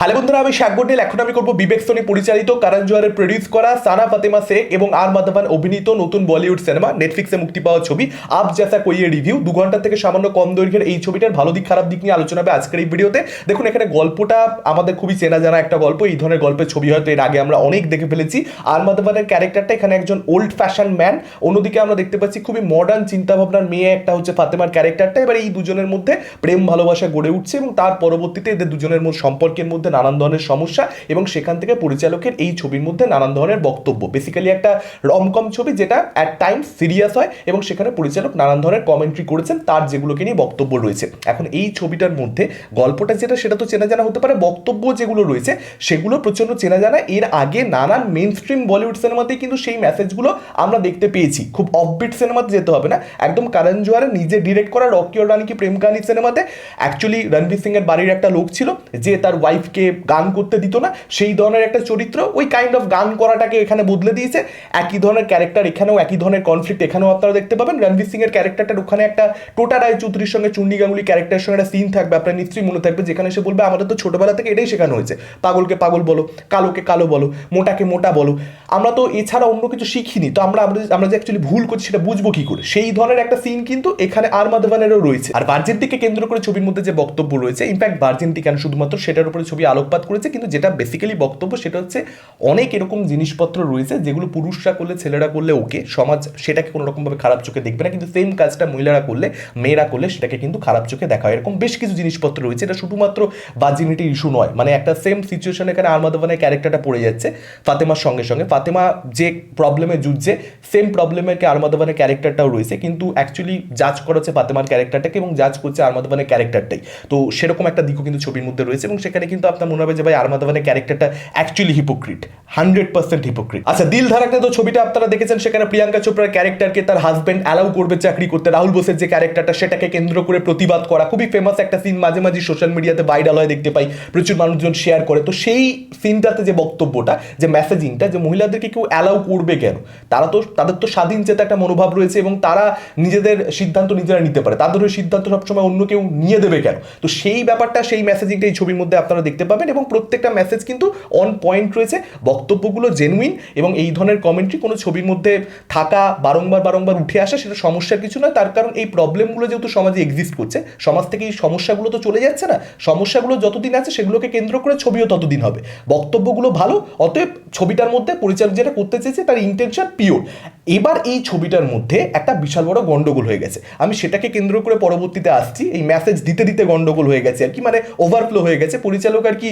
Hello বন্ধুরা, আমি শাক গোডেল এখন আমি করব বিবেক সোনি পরিচালিত কারণ জোয়ারের প্রডিউস করা সানা ফাতেমা শেখ এবং আর মাধবান অভিনীত নতুন বলিউড সিনেমা নেটফ্লিক্সে মুক্তি পাওয়া ছবি আপ জ্যাসা কইয়ে রিভিউ। দু ঘণ্টা থেকে সামান্য কম দৈর্ঘ্যের এই ছবিটার ভালো দিক, খারাপ দিক নিয়ে আলোচনা হবে আজকের এই ভিডিওতে। দেখুন, এখানে গল্পটা আমাদের খুবই চেনা জানা একটা গল্প। এই ধরনের গল্পের ছবি হয়তো এর আগে আমরা অনেক দেখে ফেলেছি। আর মাধবানের ক্যারেক্টারটা এখানে একজন ওল্ড ফ্যাশন ম্যান অন্যদিকে আমরা দেখতে পাচ্ছি খুবই মডার্ন চিন্তাভাবনার মেয়ে একটা হচ্ছে ফাতেমার ক্যারেক্টারটা এবার এই দুজনের মধ্যে প্রেম ভালোবাসা গড়ে উঠছে এবং তার পরবর্তীতে এদের দুজনের সম্পর্কের মধ্যে নানান ধরনের সমস্যা এবং সেখান থেকে পরিচালকের এই ছবির মধ্যে নানান ধরনের বক্তব্য। বেসিক্যালি একটা রমকম ছবি যেটা অ্যাট টাইম সিরিয়াস হয় এবং সেখানে পরিচালক নানান ধরনের কমেন্ট্রি করেছেন, তার যেগুলোকে নিয়ে বক্তব্য রয়েছে। এখন এই ছবিটার মধ্যে গল্পটা যেটা, সেটা তো চেনা জানা হতে পারে, বক্তব্য যেগুলো রয়েছে, সেগুলো প্রচণ্ড চেনা জানা। এর আগে নানান মেন স্ট্রিম বলিউড সিনেমাতেই কিন্তু সেই মেসেজগুলো আমরা দেখতে পেয়েছি। খুব অফবিট সিনেমাতে যেতে হবে না। একদম কারণ জোয়ারে নিজে ডিরেক্ট করা রকি और রানী কি প্রেম কাহিনী সিনেমাতে অ্যাকচুয়ালি রণবীর সিং এর বাড়ির একটা লোক ছিল, যে তার ওয়াইফকে গান করতে দিত না, সেই ধরনের একটা চরিত্র ওই কাইন্ড অফ গান করাটাকে এখানে বদলে দিয়েছে। একই ধরনের ক্যারেক্টার এখানেও একই ধরনের কনফ্লিক্ট এখানেও আপনারা দেখতে পাবেন। রণবীর সিং এর ক্যারেক্টারটার ওখানে একটা টোটা রায় চৌধুরীর সঙ্গে চুন্ডি গাঙ্গুলি ক্যারেক্টারের সঙ্গে একটা সিন থাকবে। আপনার নিশ্চয়ই মনে থাকবে, যেখানে সে বলবে, আমাদের তো ছোটবেলা থেকে এটাই শেখানো হয়েছে। পাগলকে পাগল বলো, কালোকে কালো বলো, মোটাকে মোটা বলো। আমরা তো এছাড়া অন্য কিছু শিখিনি, তো আমরা আমরা যে অ্যাকচুয়ালি ভুল করছি সেটা বুঝব কি করে? সেই ধরনের একটা সিন কিন্তু এখানে আর মাধবানেরও রয়েছে। আর বার্জেন্টিকে কেন্দ্র করে ছবির মধ্যে যে বক্তব্য রয়েছে ইনফ্যাক্ট ভার্জিনটি কেন শুধুমাত্র সেটার উপরে ছবি আলোকপাত করেছে, কিন্তু যেটা বেসিক্যালি বক্তব্য সেটা হচ্ছে অনেক এরকম জিনিসপত্র রয়েছে যেগুলো পুরুষরা করলে, ছেলেরা করলে ওকে সমাজ সেটাকে কোনো রকমভাবে খারাপ চোখে দেখবে না, কিন্তু সেম কাজটা মহিলারা করলে, মেয়েরা করলে সেটাকে কিন্তু খারাপ চোখে দেখা হয়। এরকম বেশ কিছু জিনিসপত্র রয়েছে, এটা শুধুমাত্র ভার্জিনিটি ইস্যু নয় মানে একটা সেম সিচুয়েশন এখানে আরমাদবানের ক্যারেক্টারটা পড়ে যাচ্ছে ফাতেমার সঙ্গে সঙ্গে। ফাতেমা যে প্রবলেমে যুঝছে সেম প্রবলেমের কে আরমাদবানের ক্যারেক্টারটাও রয়েছে, কিন্তু অ্যাকচুয়ালি জাজ করা হচ্ছে ফাতেমার ক্যারেক্টারটাকে এবং জাজ করছে আরমাদবানের ক্যারেক্টারটাই তো সেরকম একটা দিকও কিন্তু ছবির মধ্যে রয়েছে এবং সেখানে কিন্তু আপনার মনে হবে যে ভাই আরমাদবানের ক্যারেক্টারটা actually hypocrite hundred percent hypocrite আচ্ছা দিল ধারাকে তো ছবিটা আপনারা দেখেছেন, সেখানে প্রিয়াঙ্কা চোপড়ার ক্যারেক্টারকে তার হাজবেন্ড অ্যালাউ করবে, চাকরি করতে। রাহুল বোসের যে ক্যারেক্টারটা, সেটাকে কেন্দ্র করে প্রতিবাদ করা। খুবই ফেমাস একটা সিন মাঝে মাঝে সোশ্যাল মিডিয়াতে ভাইরাল হয়, দেখতে পাই। প্রচুর মানুষজন শেয়ার করে। তো সেই সিনটাতে যে বক্তব্যটা, যে মেসেজিংটা যে মহিলাদেরকে কেউ অ্যালাউ করবে কেন? তারা তো, তাদের তো স্বাধীন চেতা একটা মনোভাব রয়েছে এবং তারা নিজেদের সিদ্ধান্ত নিজেরা নিতে পারে। তাদের ওই সিদ্ধান্ত সবসময় অন্য কেউ নিয়ে দেবে কেন? তো সেই ব্যাপারটা, সেই মেসেজিংটা এই ছবির মধ্যে আপনারা দেখতে পাবেন এবং প্রত্যেকটা মেসেজ কিন্তু অন পয়েন্ট রয়েছে। বক্তব্যগুলো জেনুইন এবং এই ধরনের কমেন্ট্রি কোনো ছবির মধ্যে থাকা, বারংবার বারংবার উঠে আসা সেটা সমস্যার কিছু নয়। তার কারণ এই প্রবলেমগুলো যেহেতু সমাজে এক্সিস্ট করছে, সমাজ থেকে এই সমস্যাগুলো তো চলে যাচ্ছে না। সমস্যাগুলো যতদিন আছে সেগুলোকে কেন্দ্র করে ছবিও ততদিন হবে। বক্তব্যগুলো ভালো, অতএব ছবিটার মধ্যে পরিচালক যেটা করতে চেয়েছে তার ইন্টেনশন পিওর এবার এই ছবিটার মধ্যে একটা বিশাল বড় গন্ডগোল হয়ে গেছে। আমি সেটাকে কেন্দ্র করে পরবর্তীতে আসছি, এই মেসেজ দিতে দিতে গন্ডগোল হয়ে গেছে আর কি মানে ওভারফ্লো হয়ে গেছে। পরিচালক আর কি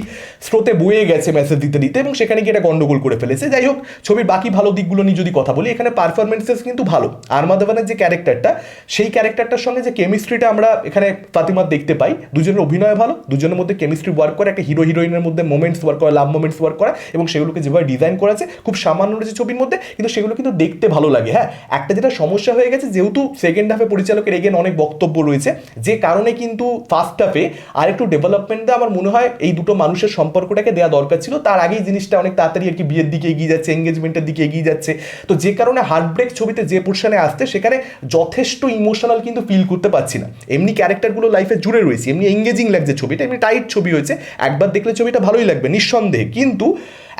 স্রোতে বয়ে গেছে মেসেজ দিতে দিতে এবং সেখানে গিয়ে এটা গন্ডগোল করে ফেলেছে। যাই হোক, ছবির বাকি ভালো দিকগুলো নিয়ে যদি কথা বলি, এখানে পারফরমেন্সেস কিন্তু ভালো। আর আরমাদাবানের যে ক্যারেক্টারটা সেই ক্যারেক্টারটার সঙ্গে যে কেমিস্ট্রিটা আমরা এখানে ফাতিমার দেখতে পাই, দুজনের অভিনয় ভালো, দুজনের মধ্যে কেমিস্ট্রি ওয়ার্ক করে, একটা হিরো হিরোইনের মধ্যে মোমেন্টস ওয়ার্ক করা লাভ মোমেন্টস ওয়ার্ক করা এবং সেগুলোকে যেভাবে ডিজাইন করা আছে, খুব সামান্য রয়েছে ছবির মধ্যে, কিন্তু সেগুলো কিন্তু দেখতে ভালো লাগে। হ্যাঁ একটা যেটা সমস্যা হয়ে গেছে, যেহেতু সেকেন্ড হাফে পরিচালকের এগেন অনেক বক্তব্য রয়েছে, যে কারণে কিন্তু ফার্স্ট হাফে আরেকটু ডেভেলপমেন্ট দেওয়া আমার মনে হয় এই দুটো মানুষের সম্পর্কটাকে দেওয়া দরকার ছিল। তার আগেই জিনিসটা অনেক তাড়াতাড়ি আর কি বিয়ের দিকে এগিয়ে যাচ্ছে এঙ্গেজমেন্টের দিকে এগিয়ে যাচ্ছে। তো যে কারণে হার্টব্রেক ছবিতে যে পোর্শনে আসতে সেখানে যথেষ্ট ইমোশনাল কিন্তু ফিল করতে পারছি না। এমনি ক্যারেক্টারগুলো লাইফে জুড়ে রয়েছে, এমনি এঙ্গেজিং লাগছে ছবিটা, এমনি টাইট ছবি হয়েছে। একবার দেখলে ছবিটা ভালোই লাগবে, নিঃসন্দেহে। কিন্তু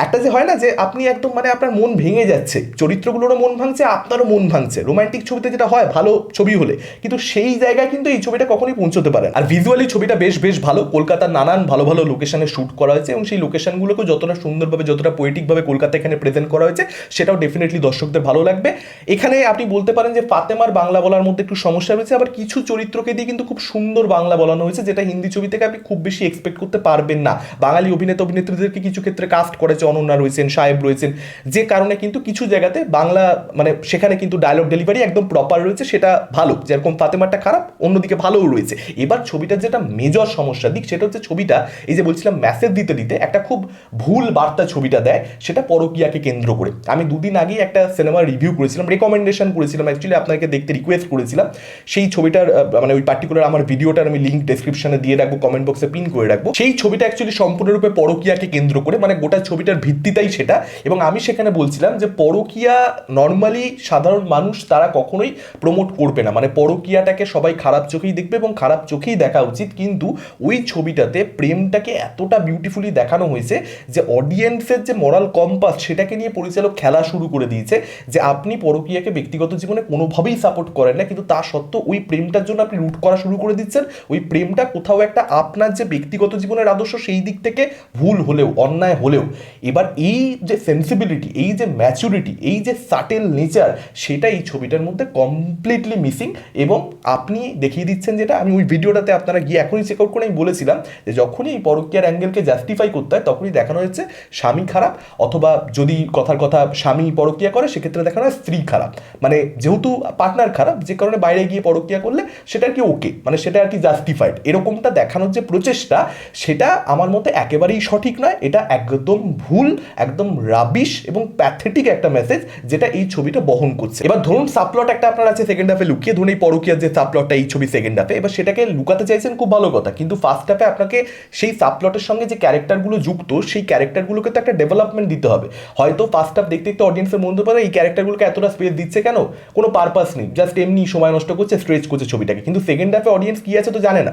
একটা যে হয় না যে আপনি একদম মানে আপনার মন ভেঙে যাচ্ছে, চরিত্রগুলোরও মন ভাঙছে, আপনারও মন ভাঙছে। রোমান্টিক ছবিতে যেটা হয়, ভালো ছবি হলে, কিন্তু সেই জায়গায় কিন্তু এই ছবিটা কখনোই পৌঁছতে পারে আর ভিজুয়ালি ছবিটা বেশ বেশ ভালো। কলকাতার নানান ভালো ভালো লোকেশনে শ্যুট করা হয়েছে এবং সেই লোকেশনগুলোকে যতটা সুন্দরভাবে, যতটা পোয়েটিকভাবে কলকাতা এখানে প্রেজেন্ট করা হয়েছে, সেটাও ডেফিনেটলি দর্শকদের ভালো লাগবে। এখানে আপনি বলতে পারেন যে ফাতেমার বাংলা বলার মধ্যে একটু সমস্যা রয়েছে, আবার কিছু চরিত্রকে দিয়ে কিন্তু খুব সুন্দর বাংলা বলানো হয়েছে, যেটা হিন্দি ছবি থেকে আপনি খুব বেশি এক্সপেক্ট করতে পারবেন না। বাঙালি অভিনেতা অভিনেত্রীদেরকে কিছু ক্ষেত্রে কাস্ট করেছে অনন্যা রয়েছেন, সাহেব রয়েছেন, যে কারণে কিন্তু কিছু জায়গাতে বাংলা মানে সেখানে কিন্তু ডায়লগ ডেলিভারি একদম প্রপার রয়েছে, সেটা ভালো। যেরকম ফাতেমারটা খারাপ, অন্যদিকে ভালোও রয়েছে। এবার ছবিটার যেটা মেজর সমস্যা দিক, সেটা হচ্ছে ছবিটা, এই যে বলছিলাম মেসেজ দিতে দিতে একটা খুব ভুল বার্তা ছবিটা দেয়, সেটা পরকিয়াকে কেন্দ্র করে। আমি দুদিন আগেই একটা সিনেমার রিভিউ করেছিলাম রেকমেন্ডেশন করেছিলাম অ্যাকচুয়ালি আপনাকে দেখতে রিকোয়েস্ট করেছিলাম। সেই ছবিটার মানে ওই পার্টিকুলার আমার ভিডিওটার আমি লিঙ্ক ডেসক্রিপশনে দিয়ে রাখব কমেন্ট বক্সে পিন করে রাখব। সেই ছবিটা অ্যাকচুয়ালি সম্পূর্ণরূপে পরকিয়াকে কেন্দ্র করে মানে গোটা ছবিটার ভিত্তিটাই সেটা। এবং আমি সেখানে বলছিলাম যে পরকিয়া নর্মালি সাধারণ মানুষ তারা কখনোই প্রমোট করবে না। মানে পরকিয়াটাকে সবাই খারাপ চোখেই দেখবে এবং খারাপ চোখেই দেখা উচিত। কিন্তু ওই ছবিটাতে প্রেমটাকে এতটা বিউটিফুলি দেখানো হয়েছে যে অডিয়েন্সের যে মরাল কম্পাস সেটাকে নিয়ে পরিচালক খেলা শুরু করে দিয়েছে যে আপনি পরকীয়াকে ব্যক্তিগত জীবনে কোনোভাবেই সাপোর্ট করেন না। কিন্তু তা সত্ত্বেও ওই প্রেমটার জন্য আপনি রুট করা শুরু করে দিচ্ছেন। ওই প্রেমটা কোথাও একটা আপনার যে ব্যক্তিগত জীবনের আদর্শ সেই দিক থেকে ভুল হলেও, অন্যায় হলেও। এবার এই যে সেন্সিবিলিটি এই যে ম্যাচুরিটি এই যে সাটেল নেচার সেটা এই ছবিটার মধ্যে কমপ্লিটলি মিসিং এবং আপনি দেখিয়ে দিচ্ছেন যেটা, আমি ওই ভিডিওটাতে আপনারা গিয়ে এখনই চেক আউট করে আমি বলেছিলাম যে যখনই এই পরকীয়ার অ্যাঙ্গেলকে জাস্টিফাই করতে হয়, তখনই দেখানো হয়েছে স্বামী খারাপ অথবা যদি কথার কথা স্বামী পরকীয়া করে, সেক্ষেত্রে দেখানো হয় স্ত্রী খারাপ। মানে যেহেতু পার্টনার খারাপ, যে কারণে বাইরে গিয়ে পরকীয়া করলে সেটা আর কি ওকে মানে সেটা আর কি জাস্টিফাইড এরকমটা দেখানোর যে প্রচেষ্টা, সেটা আমার মতে একেবারেই সঠিক নয়, এটা একদম ভুল, একদম রাবিশ এবং প্যাথেটিক একটা মেসেজ যেটা এই ছবিটা বহন করছে। এবার ধরুন সাপ্লট একটা আপনার আছে সেকেন্ড হাফে লুকিয়ে, ধরুন এই পরকিয়ার যে সাপ্লটটা এই ছবি সেকেন্ড হাফে এবার সেটাকে লুকাতে চাইছেন খুব ভালো কথা, কিন্তু ফার্স্ট হাফে আপনাকে সেই সাপ্লটের সঙ্গে যে ক্যারেক্টারগুলো যুক্ত, সেই ক্যারেক্টারগুলোকে তো একটা ডেভেলপমেন্ট দিতে হবে। হয়তো ফার্স্ট হাফ দেখতে দেখতে অডিয়েন্সের মধ্যে পারে এই ক্যারেক্টারগুলোকে এতটা স্পেস দিচ্ছে কেন? কোনো পারপাস নেই জাস্ট এমনি সময় নষ্ট করছে স্ট্রেচ করছে ছবিটাকে। কিন্তু সেকেন্ড হাফে অডিয়েন্স কি আছে তো জানে না।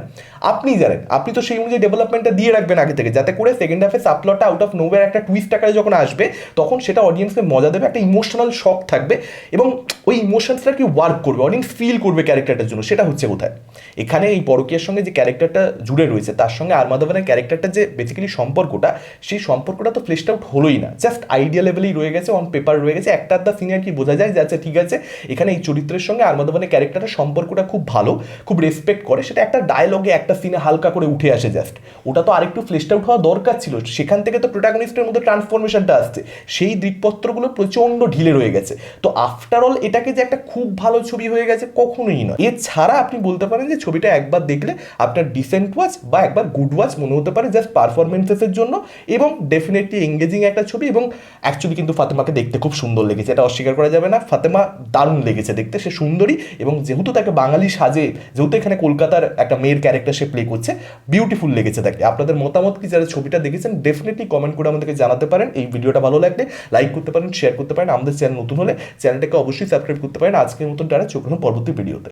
আপনি জানেন, আপনি তো সেই অনুযায়ী ডেভেলপমেন্টটা দিয়ে রাখবেন আগে থেকে, যাতে করে সেকেন্ড হাফে সাপ্লটটা আউট অফ নোভের একটা টুইস্ট আকারে যখন আসবে, তখন সেটা অডিয়েন্সকে মজা দেবে, একটা ইমোশনাল শক থাকবে এবং ওই ইমোশনসটা কি ওয়ার্ক করবে অডিয়েন্স ফিল করবে ক্যারেক্টারটার জন্য, সেটা হচ্ছে কোথায়? এখানে এই পরকীয়ার সঙ্গে যে ক্যারেক্টারটা জুড়ে রয়েছে, তার সঙ্গে আর আরমাধবনের ক্যারেক্টারটা যে বেসিক্যালি সম্পর্কটা, সেই সম্পর্কটা তো ফ্লেশড আউট হলোই না। জাস্ট আইডিয়া লেভেলেই রয়ে গেছে অন পেপার রয়ে গেছে, একটা আধটা সিনিয়র কি বোঝা যায় যে আচ্ছা ঠিক আছে, এখানে এই চরিত্রের সঙ্গে আরমাধবনের ক্যারেক্টারের সম্পর্কটা খুব ভালো, খুব রেসপেক্ট করে, সেটা একটা ডায়লগে একটা সিনে হালকা করে উঠে আসে জাস্ট ওটা তো আরেকটু ফ্লেশড আউট হওয়া দরকার ছিল, সেখান থেকে তো প্রোটাগনিস্টের মধ্যে ট্রান্সফরমেশনটা আসছে। সেই দিকপত্রগুলো প্রচণ্ড ঢিলে রয়ে গেছে। তো আফটার অল এটাকে যে একটা খুব ভালো ছবি হয়ে গেছে কখনোই নয়। এছাড়া আপনি বলতে পারেন যে ছবিটা একবার দেখলে আপনার ডিসেন্ট ওয়াচ বা একবার গুড ওয়াচ মনে হতে পারে জাস্ট পারফরমেন্সেসের জন্য এবং ডেফিনেটলি এঙ্গেজিং একটা ছবি এবং অ্যাকচুয়ালি কিন্তু ফাতেমাকে দেখতে খুব সুন্দর লেগেছে। এটা অস্বীকার করা যাবে না। ফাতেমা দারুণ লেগেছে দেখতে। সে সুন্দরী এবং যেহেতু তাকে বাঙালি সাজে, যেহেতু এখানে কলকাতার একটা মেয়ের ক্যারেক্টার সে প্লে করছে বিউটিফুল লেগেছে তাকে আপনাদের মতামত কি? যারা ছবিটা দেখেছেন ডেফিনেটলি কমেন্ট করে আমাদেরকে জানাতে পারেন, এই ভিডিওটা ভালো লাগলে লাইক করতে পারেন শেয়ার করতে পারেন। আমাদের চ্যানেল নতুন হলে চ্যানেলটাকে অবশ্যই সাবস্ক্রাইব করতে পারেন। আজকের মতন তারা চোখ পরবর্তী ভিডিওতে